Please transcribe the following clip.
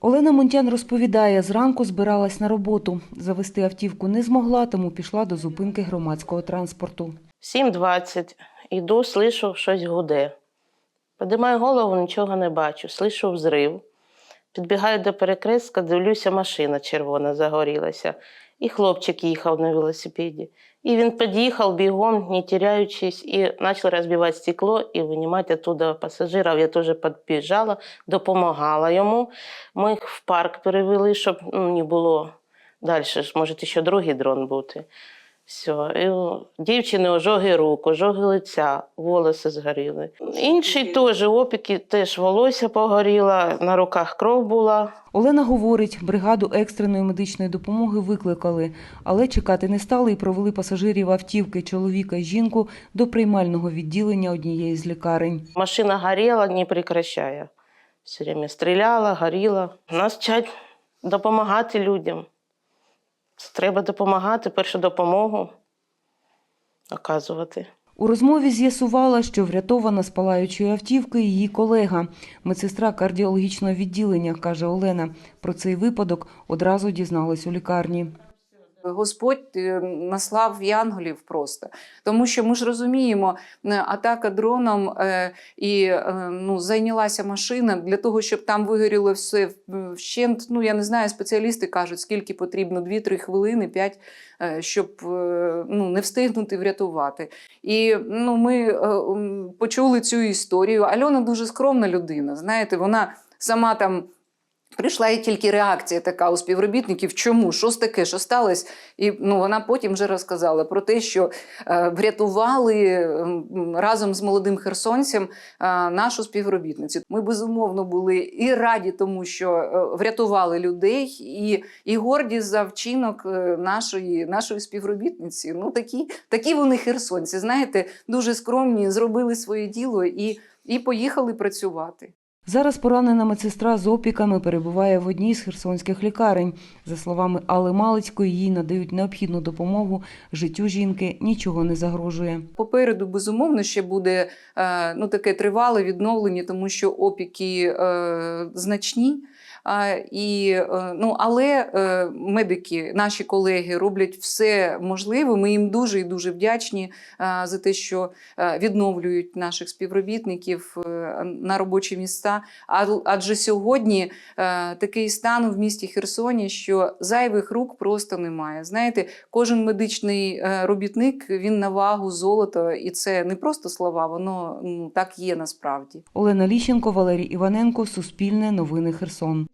Олена Мунтян розповідає, зранку збиралась на роботу. Завести автівку не змогла, тому пішла до зупинки громадського транспорту. 7.20. Іду, слышу, щось гуде. Подимаю голову, нічого не бачу. Слышу взрив. Підбігаю до перекрестка, дивлюся, машина червона загорілася. І хлопчик їхав на велосипеді. І він під'їхав бігом, не теряючись, і почав розбивати стекло і винімати оттуда пасажирів. Я теж підбіжала, допомагала йому. Ми їх в парк перевели, щоб ну, не було далі. Може ще другий дрон бути. Все. І дівчини ожоги рук, ожоги лиця, волоси згоріли. Інший теж опіки, теж волосся погоріло, на руках кров була. Олена говорить, бригаду екстреної медичної допомоги викликали, але чекати не стали і провели пасажирів автівки чоловіка і жінку до приймального відділення однієї з лікарень. Машина горіла, не прекращає. Все время стріляла, горіла. Нас вчать допомагати людям. Треба допомагати, першу допомогу оказувати. У розмові з'ясувала, що врятована з палаючої автівки її колега, медсестра кардіологічного відділення, каже Олена. Про цей випадок одразу дізналась у лікарні. Господь е, наслав янголів просто. Тому що ми ж розуміємо, е, атака дроном е, і ну, зайнялася машина для того, щоб там вигоріло все вщент. Ну, я не знаю, спеціалісти кажуть, скільки потрібно 2-3 хвилини, 5, е, щоб ну, не встигнути врятувати. І ну, ми почули цю історію. Альона дуже скромна людина. Знаєте, вона сама там. Прийшла і тільки реакція така у співробітників. Чому? Що ж таке? Що сталося? І ну, вона потім вже розказала про те, що е, врятували м, разом з молодим херсонцем е, нашу співробітницю. Ми безумовно були і раді тому, що е, врятували людей, і, і горді за вчинок е, нашої, нашої співробітниці. Ну такі, такі вони херсонці. Знаєте, дуже скромні, зробили своє діло і, і поїхали працювати. Зараз поранена медсестра з опіками перебуває в одній з херсонських лікарень. За словами Алли Малицької, їй надають необхідну допомогу. Життю жінки нічого не загрожує. Попереду, безумовно, ще буде е, ну, таке тривале відновлення, тому що опіки е, значні. І, е, ну, але е, медики, наші колеги, роблять все можливе. Ми їм дуже і дуже вдячні за те, що е, відновлюють наших співробітників на робочі місця. Адже сьогодні такий стан в місті Херсоні, що зайвих рук просто немає. Знаєте, кожен медичний робітник він на вагу золота, і це не просто слова, воно ну, так є насправді. Олена Ліщенко, Валерій Іваненко, Суспільне, Новини Херсон.